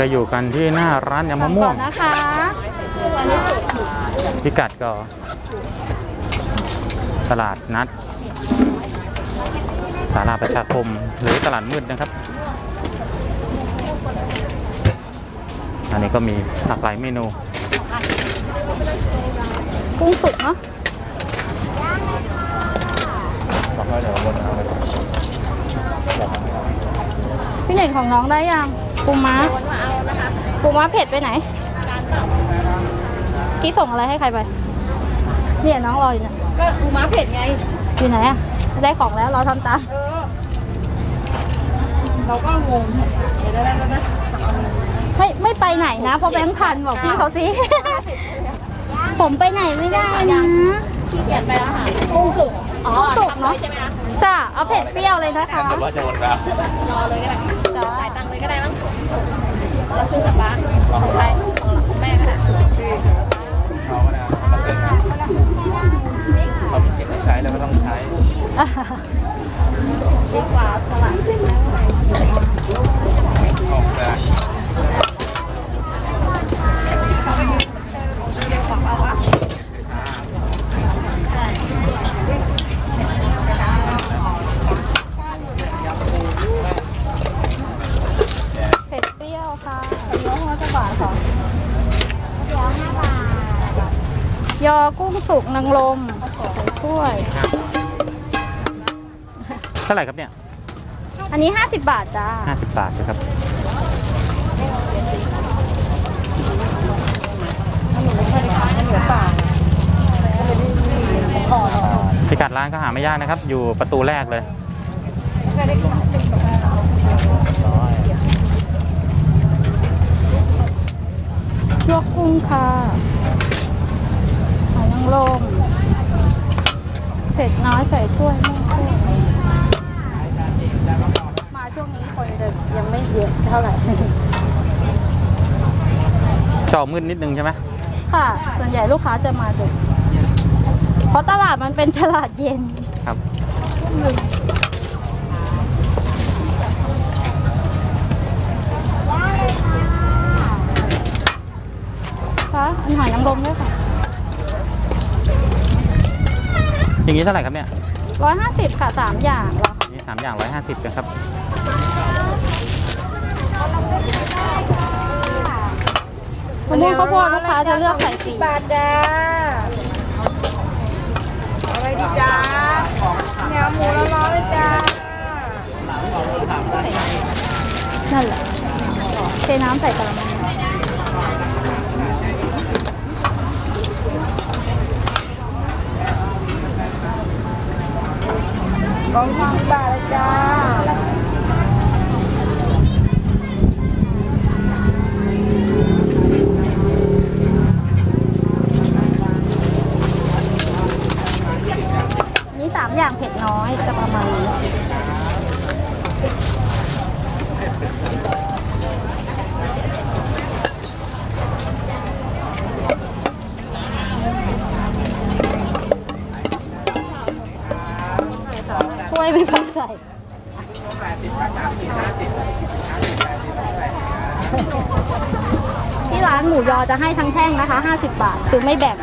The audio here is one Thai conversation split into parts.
คลิปนี้ก็อยู่กันที่หน้าร้านยำมะม่วงก่อนนะคะพิกัดก็ ตลาดนัด สาราประชาคมหรือตลาดมืดนะครับ อันนี้ก็มีหลากหลายเมนู กุ้งสุกเนาะพี่หนึ่งของน้องได้ยังปูม้า ปูม้าเผ็ดไปไหนกี้ส่งอะไรให้ใครไป เนี่ยน้องรออยู่เนี่ยก็ปูม้าเผ็ดไง อยู่ไหนอะได้ของแล้วรอทำตามเออเราก็งงเดี๋ยวได้แล้วนะไม่ไม่ไปไหนนะ เพราะแบงค์พันบอกพี่เขาสิผมไปไหนไม่ได้นะที่เขียนไปแล้วค่ะกุ้งสุกอ๋อสุกเนาะใช่ไหมคะจ้าเอาเผ็ดเปรี้ยวเลยนะคะว่าจะหมดแล้วรอเลยก็ได้จ้าจ่ายตังค์เลยก็ได้มั้ง แล้วซื้อกับป้าของใครของแม่ก็ได้เรามีสิทธิ์ให้ใช้แล้วก็ต้องใช้ดีกว่าสลัดเผ็ดเปรี้ยวค่ะเนื้อหัวจะหวานสอง ยอกุ้งสุกนางลมใส่ถ้วย เท่าไหร่ครับเนี่ยอันนี้ 50 บาทจ้า 50 บาทนะครับ พิกัดร้านก็หาไม่ยากนะครับ อยู่ประตูแรกเลย ลวกกุ้งค่ะหอยนางรมเผ็ด น้อยใส่ถ้วยไม่ถ้วยมาช่วงนี้คนจะยังไม่เยอะเท่าไหร่จอมืดนิดนึงใช่ไหมค่ะ ส่วนใหญ่ลูกค้าจะมาดึกเพราะตลาดมันเป็นตลาดเย็นครับค่ะอันหอยนางรมด้วยค่ะ อย่างนี้เท่าไหร่ครับเนี่ยร้อยห้าสิบค่ะสามอย่างเหรอนี่สามอย่าง150นะครับ มะม่วงข้าวโพดลูกค้าจะเลือกใส่สีบาทจ้าอะไรดีจ้าแหนมหมูร้อนๆเลยจ้านั่นแหละเทน้ำใส่กระมัง กองทองบาทเลยจ้านนี้สามอย่างเผ็ดน้อยจะประมาณนี้ถ้วยไม่พอใส่ ที่ ราจะให้ทั้งแท่งนะคะ 50 บาท คือไม่แบ่ง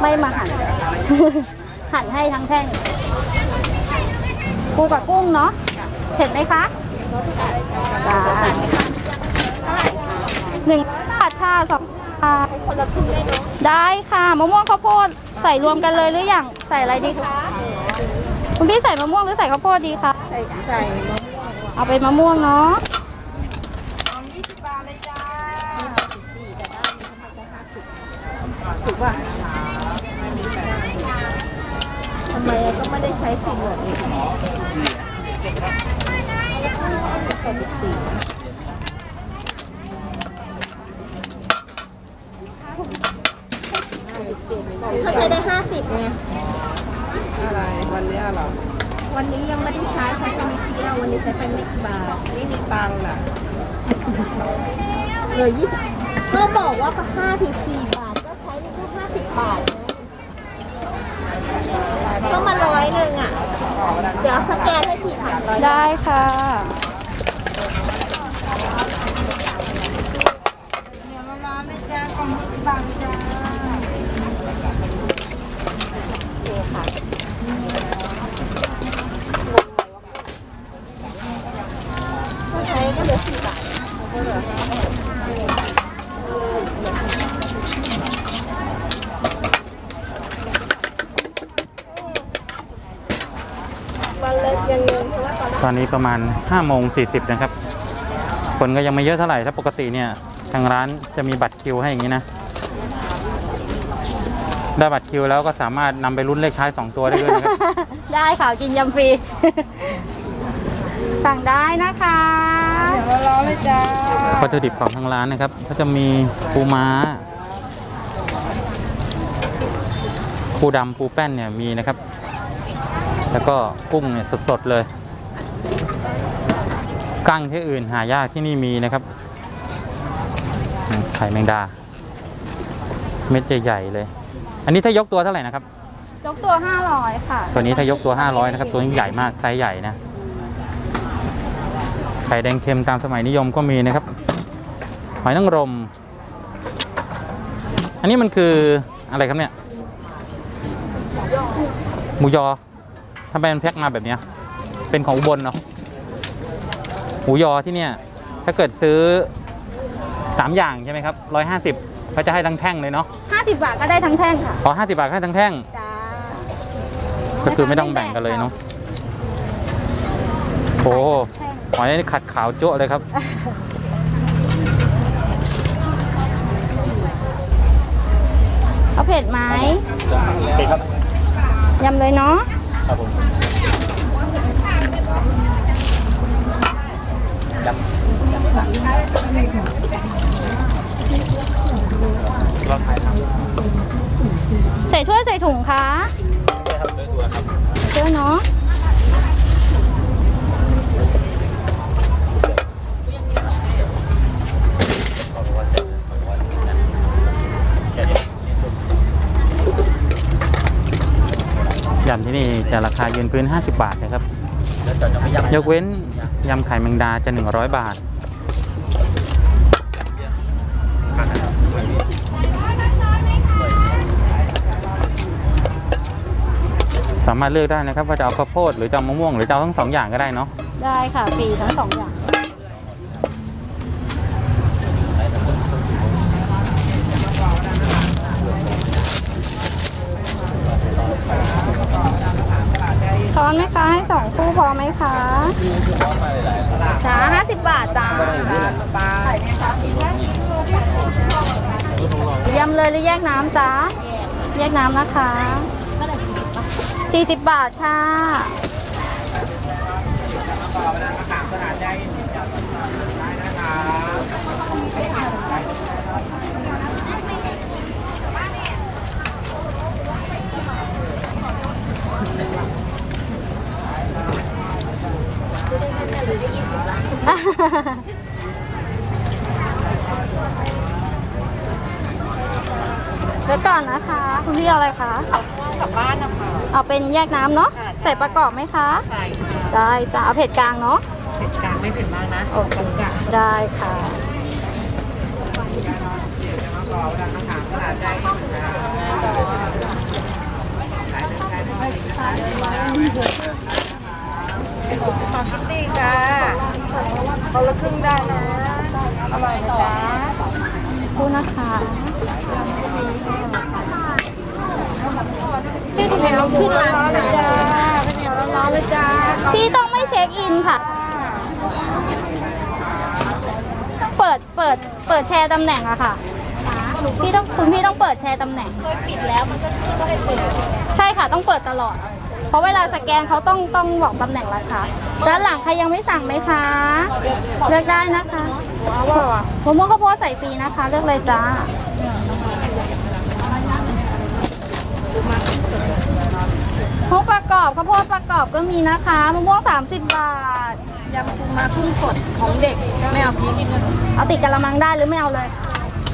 ไม่มาหั่น หั่นให้ทั้งแท่งปูกับกุ้งเนาะเผ็ดไหมคะจ้าหนึ่งบาทค่ะสองบาทได้ค่ะมะม่วงข้าวโพดใส่รวมกันเลยหรือยังใส่อะไรดีคะคุณพี่ใส่มะม่วงหรือใส่ข้าวโพดดีคะใส่ใส่เอาเป็นมะม่วงเนาะ ถูกป่ะทำไมก็ไม่ได้ใช้สิ่งแบบนี้เขาใช้ได้ห้าสิบไงอะไรวันเนี้ยเหรอ วันนี้ยังไม่ได้ใช้ใช้ไปนิดเดียววันนี้ใช้ไปไม่กี่บาทไม่มีตังค์น่ะเหลยยี่สิบก็บอกว่าห้าถึงสี่ บาทก็มาร้อยหนึ่งอะ เดี๋ยวสแกนให้ทีค่ะได้ค่ะ เดี๋ยวร้อนๆนแจ้งของมือบัง ตอนนี้ประมาณ5โมง40นะครับ คนก็ยังไม่เยอะเท่าไหร่ ถ้าปกติเนี่ย ทางร้านจะมีบัตรคิวให้อย่างนี้นะ ได้บัตรคิวแล้วก็สามารถนำไปลุ้นเลขท้าย 2 ตัวได้ด้วยนะครับ ได้ค่ะกินยำฟรี สั่งได้นะคะ เดี๋ยวเรารอเลยจ้าวัตถุดิบของทางร้านนะครับ ก็จะมีปูม้า ปูดำปูแป้นเนี่ยมีนะครับ แล้วก็กุ้งเนี่ยสดๆเลย กั้งที่อื่นหายากที่นี่มีนะครับอืมไข่แมงดา เม็ดใหญ่ๆเลย อันนี้ถ้ายกตัวเท่าไหร่นะครับ ยกตัว 500 ค่ะ ตัวนี้ถ้ายกตัว 500 นะครับ ตัวนี้ใหญ่มากไซส์ใหญ่นะ ไข่แดงเค็มตามสมัยนิยมก็มีนะครับ หอยนางรม อันนี้มันคืออะไรครับเนี่ยหมูยอทำไมมันแพ็คมาแบบเนี้ยเป็นของอุบลเนาะ หมูยอที่เนี่ยถ้าเกิดซื้อ 3 อย่างใช่ไหมครับ150เขาจะให้ทั้งแท่งเลยเนาะ50 บาทก็ได้ทั้งแท่งค่ะอ๋อ50บาทให้ทั้งแท่ง จ้าก็คือไม่ต้องแบ่งกันเลยเนาะโอ้แท่งหอยนี่ขัดขาวจั่วะเลยครับ เอาเผ็ดไหมครับยำเลยเนาะครับผม เราขายทำใส่ถ้วยใส่ถุงคะได้ครับด้วยตัวครับเชื่อเนาะยำที่นี่จะราคายืนพื้น 50 บาทนะครับยกเว้น ยำไข่แมงดาจะ 100 บาท สามารถเลือกได้นะครับว่าจะเอาข้าวโพดหรือจะเอามะม่วง หรือจะเอาทั้งสองอย่างก็ได้เนาะ ได้ค่ะฟรีทั้งสองอย่าง อมไหมคะให้สองคู่พร้อมไหมคะจ้าห้าสิบบาทจ้ายำเลยหรือแยกน้ำจ้าแยกน้ำนะคะสี่สิบบาทค่ะ เดี๋ยวก่อนนะคะ คุณพี่เอาอะไรคะกลับบ้านนะคะ เอาเป็นแยกน้ำเนาะใส่ประกอบไหมคะ ใส่ค่ะได้จ้ะเอาเผ็ดกลางเนาะเผ็ดกลางไม่เผ็ดมากนะโอเคกลางกลางได้ค่ะขอบคุณดีค่ะ คนละครึ่งได้นะอร่อยนะจ๊ะคู่นะคะพี่เหนียวขึ้นร้อนเลยจ้าพี่เหนียวร้อนเลยจ้าพี่ต้องไม่เช็คอินค่ะ เปิดเปิดเปิดแชร์ตำแหน่งอะค่ะพี่ต้องคุณพี่ต้องเปิดแชร์ตำแหน่งเคยปิดแล้วมันก็ขึ้นว่าให้เปิดใช่ค่ะต้องเปิดตลอด เพราะเวลาสแกนเขาต้องต้องบอกตำแหน่งราคาด้านหลังใครยังไม่สั่งไหมคะเลือกได้นะคะมะม่วงข้าวโพดใส่ฟรีนะคะ เลือกเลยจ้าพวกประกอบข้าวโพดประกอบก็มีนะคะมะม่วง30 บาทยำปูมากุ้งสดของเด็กไม่เอาพริกเอาติดกระมังได้หรือไม่เอาเลย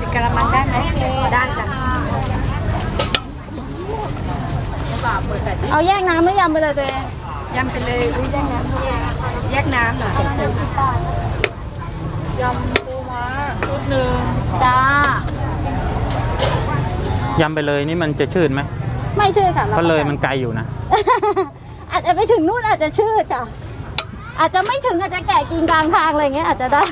ติดกระมังได้ไหมได้จ้ะ เอาแยกน้ำหรือยำไปเลยตัวเองยำไปเลยอุ๊ยแยกน้ำแยกน้ำเหรอยำปูม้าชุดหนึ่งจ้ายำไปเลยนี่มันจะชืดไหมไม่ชื่อค่ะเพราะเลยมันไกลอยู่นะ อาจจะไปถึงนู่นอาจจะชื่อค่ะ อาจจะไม่ถึงอาจจะแก่กินกลางทางอะไรเงี้ยอาจจะได้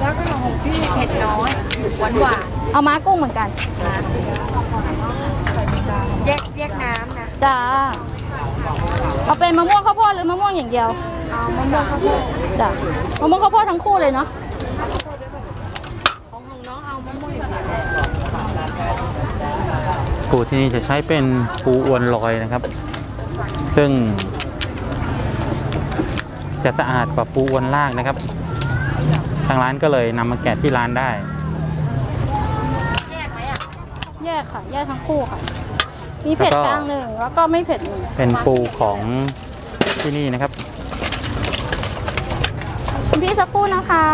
แล้วก็ของพี่เผ็ดน้อยหวานหวานเอาม้ากุ้งเหมือนกันๆนะ แยกแยกน้ำนะจ้าเอาเป็นมะม่วงข้าวโพดหรือมะม่วงอย่างเดียวเอามะม่วงข้าวโพดจ้ะมะม่วงข้าวโพดทั้งคู่เลยเนาะของของน้องเอามะม่วงอย่างเดียวปูที่นี่จะใช้เป็นปูอวนลอยนะครับ ซึ่ง จะสะอาดกว่าปูอวนลากนะครับ ทางร้านก็เลยนำมาแกะที่ร้านได้ แย กค่ะ แยกทั้งคู่ค่ะ มีเผ็ดแล้วก็ กลางหนึ่งแล้วก็ไม่เผ็ดหนึ่งเป็นปูของที่นี่นะครับ คุณพี่สักครู่นะคะ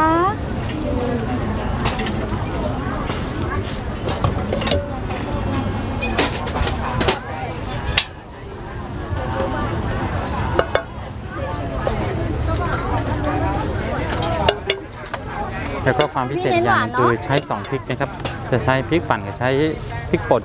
แล้วก็ความพิเศษอย่างหนึงคือใช้สองพริกนะครับ จะใช้พริกปั่นกับใช้พริกป่น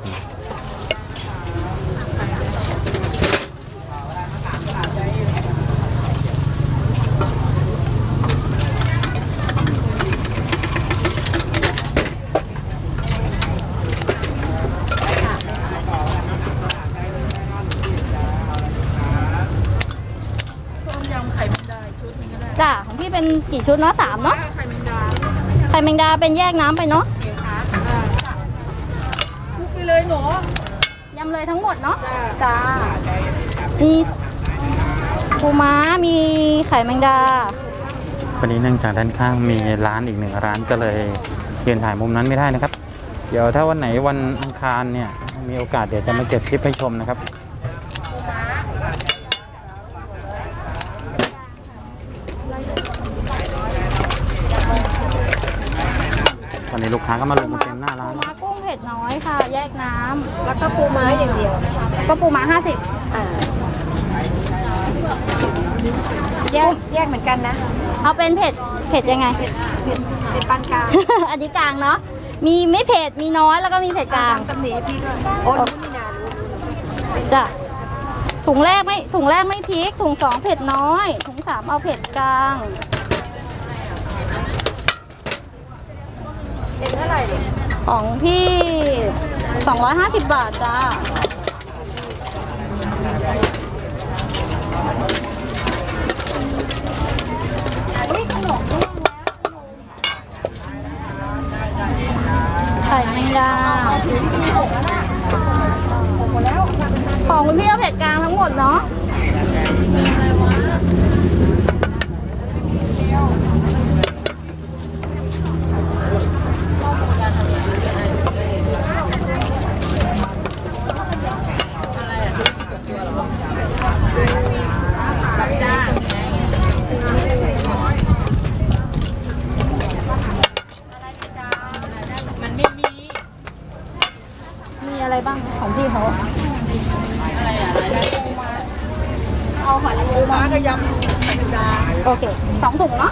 จ้ะของพี่เป็นกี่ชุดเนาะสามเนาะไข่แมงดาไข่แมงดาเป็นแยกน้ำไปเนาะ ลุกไปเลยหนูยำเลยทั้งหมดเนาะจ้ามีปูม้ามีไข่แมงดา วันนี้เนื่องจากด้านข้างมีร้านอีกหนึ่งร้านก็เลยยืนถ่ายมุมนั้นไม่ได้นะครับ เดี๋ยวถ้าวันไหนวันอังคารเนี่ยมีโอกาสเดี๋ยวจะมาเก็บคลิปให้ชมนะครับวันนี้ลูกค้าก็มาลงมาเต็มหน้าร้านปูม้ากุ้ง เผ็ดน้อยค่ะ แยกน้ำแล้วก็ปูม้าอย่างเดียวก็ปูม้าห้าสิบอ่าแยกแยกเหมือนกันนะเอาเป็นเผ็ดเผ็ดยังไง เป็นปานกลางอันนี้กลางเนาะมีไม่เผ็ดมีน้อยแล้วก็มีเผ็ดกลาง ตำหนิให้พี่ด้วยโอ้รู้ไม่นานรู้จ้ะถุงแรกไม่ถุงแรกไม่พริก ถุงสองเผ็ดน้อย ถุงสามเอาเผ็ดกลาง เป็นเท่าไหร่เนี่ย ของพี่ 250 บาทจ้าไข่แมงดาของคุณพี่เอาเผ็ดกลางทั้งหมดเนาะ มีอะไรบ้างของพี่เขาเอาหอยนางรมม้ากับยำไข่แมงดาโอเคสองถุงเนาะ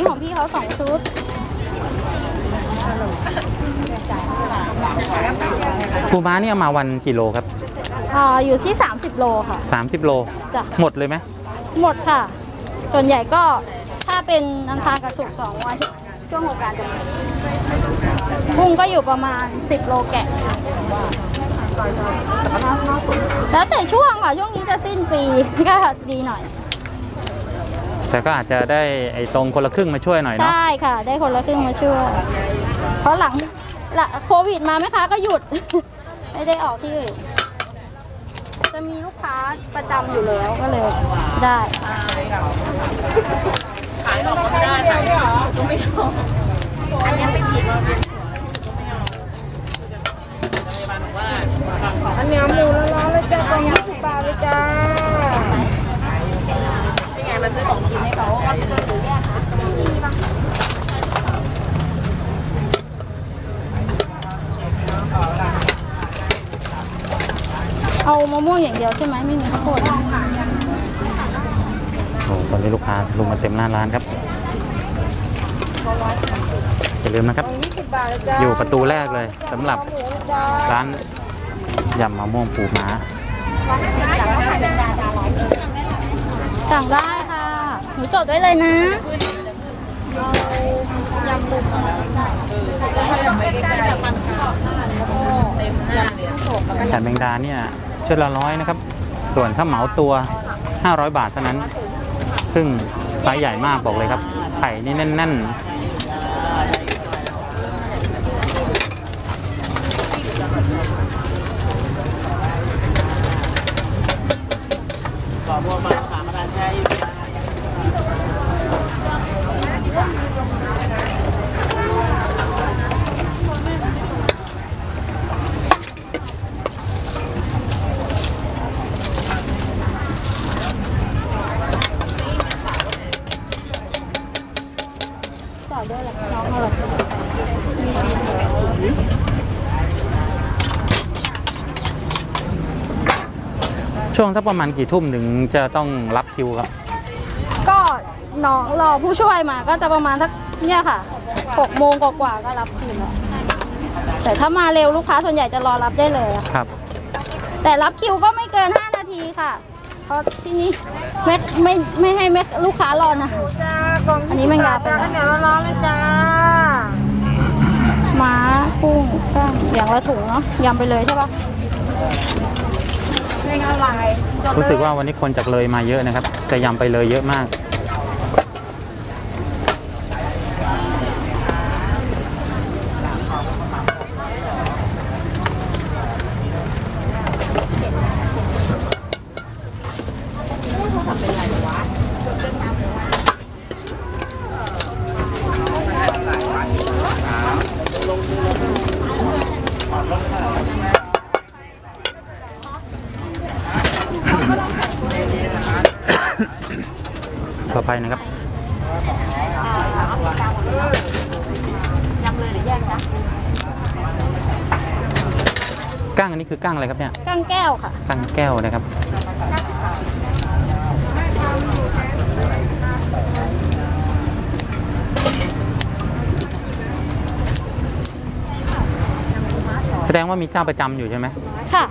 นนี้ของพี่เขาสองชุดปูม้าเนี่ยมาวันกี่โลครับอ่าอยู่ที่ 30 โลค่ะ 30 โล จ้ะ หมดเลยไหมหมดค่ะ ส่วนใหญ่ก็ถ้าเป็นอังคารกับศุกร์สองวันช่วงโอกาสจะหมดกุ้งก็อยู่ประมาณ 10 โลแกะ แล้วแต่ช่วงค่ะ ช่วงนี้จะสิ้นปี ก็ดีหน่อย แต่ก็อาจจะได้ไอ้ตรงคนละครึ่งมาช่วยหน่อยเนาะ ใช่ค่ะ ได้คนละครึ่งมาช่วย เพราะหลังละโควิดมาไหมคะก็หยุด ไม่ได้ออกที่อื่นจะมีลูกค้าประจำอยู่แล้วก็เลย ได้อันนี้หมูร้อนๆเลยจ้าตรงยี่สิบบาทเลยจ้าเป็นไง มาซื้อของกินให้เขาอาเอามะม่วงอย่างเดียวใช่ไหมไม่มีข้าวโพดโอ้ตอนนี้ลูกค้าลงมาเต็มหน้าร้านครับอย่าลืมนะครับ อยู่ประตูแรกเลยสำหรับร้านยำมะม่วงปูม้าสั่งได้ นูจดไว้เลยนะแผ่นแมงดาเนี่ยชุดละร้อยนะครับ ส่วนถ้าเหมาตัว 500 บาทเท่านั้น ซึ่งไซส์ใหญ่มากบอกเลยครับ ไข่นี่แน่น ๆอด้วยแหละน้องอะไร ๆ ช่วงสักประมาณกี่ทุ่มถึงจะต้องรับคิวครับ ก็น้องรอผู้ช่วยมาก็จะประมาณสักเนี่ยค่ะหกโมงกว่าๆก็รับคืนแล้วแต่ถ้ามาเร็วลูกค้าส่วนใหญ่จะรอรับได้เลยอะครับ แต่รับคิวก็ไม่เกิน 5 นาทีค่ะ เพราะที่นี่แม็กไม่ไม่ให้แม็กลูกค้ารอนะ จ้ากล่องอันนี้แมงดาเป็นข้าวเหนียวร้อนๆเลยจ้า ม้ากุ้งก้างอย่างละถุงเนาะยำไปเลยใช่ปะ ไม่อร่อยจดรู้สึกว่าวันนี้คนจากเลยมาเยอะนะครับแต่ยำไปเลยเยอะมาก ต่อไปนะครับ ยำเลยหรือแยกจ๊ะ ก้าง อันนี้คือก้างอะไรครับเนี่ยก้างแก้วค่ะก้างแก้วนะครับ แสดงว่ามีเจ้าประจำอยู่ใช่ไหมค่ะ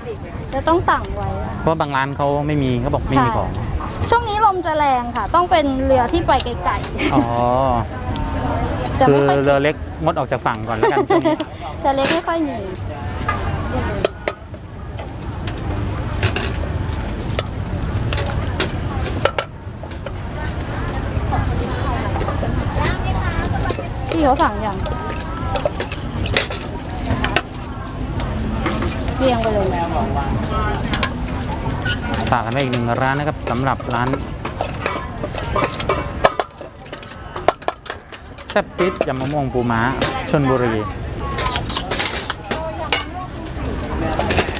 จะต้องสั่งไว้อะเพราะว่าบางร้านเขาไม่มีเขาบอกไม่มีของช่วงนี้ลมจะแรงค่ะ ต้องเป็นเรือที่ไปไกลอ๋อๆจะคืไม่อค่อยเรือเล็กงดออกจากฝั่งก่อนแล้วกันช่วงนี้ จะเล็กไม่ค่อยมี พี่เขาสั่งยังเรียงไปเลยฝากกันไว้อีกหนึ่งร้านนะครับสำหรับร้านแซ่บซิดยำมะม่วงปูม้าชนบุรี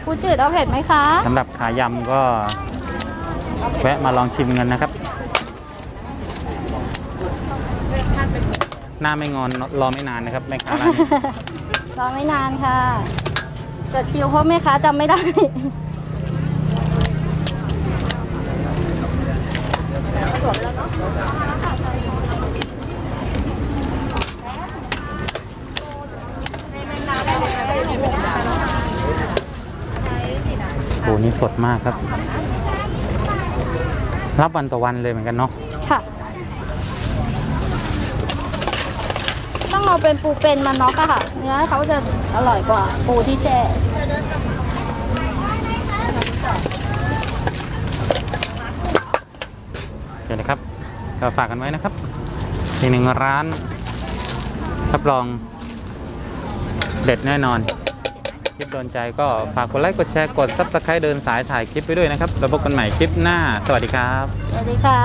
ปูจืดเอาเผ็ดไหมคะสำหรับขายำก็แวะมาลองชิมกันนะครับ หน้าไม่งอนรอไม่นานนะครับแม่ค้าร้านนี้รอไม่นานค่ะจดคิวเพราะแม่ค้าจำไม่ได้ โอ้นี่สดมากครับ รับวันต่อวันเลยเหมือนกันเนาะค่ะ ต้อง เอาเป็นปูเป็นมาน็อกอะค่ะ เนื้อเขาจะอร่อยกว่าปูที่แช่เดี๋ยวนะครับก็ฝากกันไว้นะครับอีกหนึ่งร้านรับรองเด็ดแน่นอน คลิปโดนใจก็ฝากกดไลค์กดแชร์กดซับสไครต์เดินสายถ่ายคลิปไปด้วยนะครับแล้วพบกันใหม่คลิปหน้า สวัสดีครับ สวัสดีค่ะ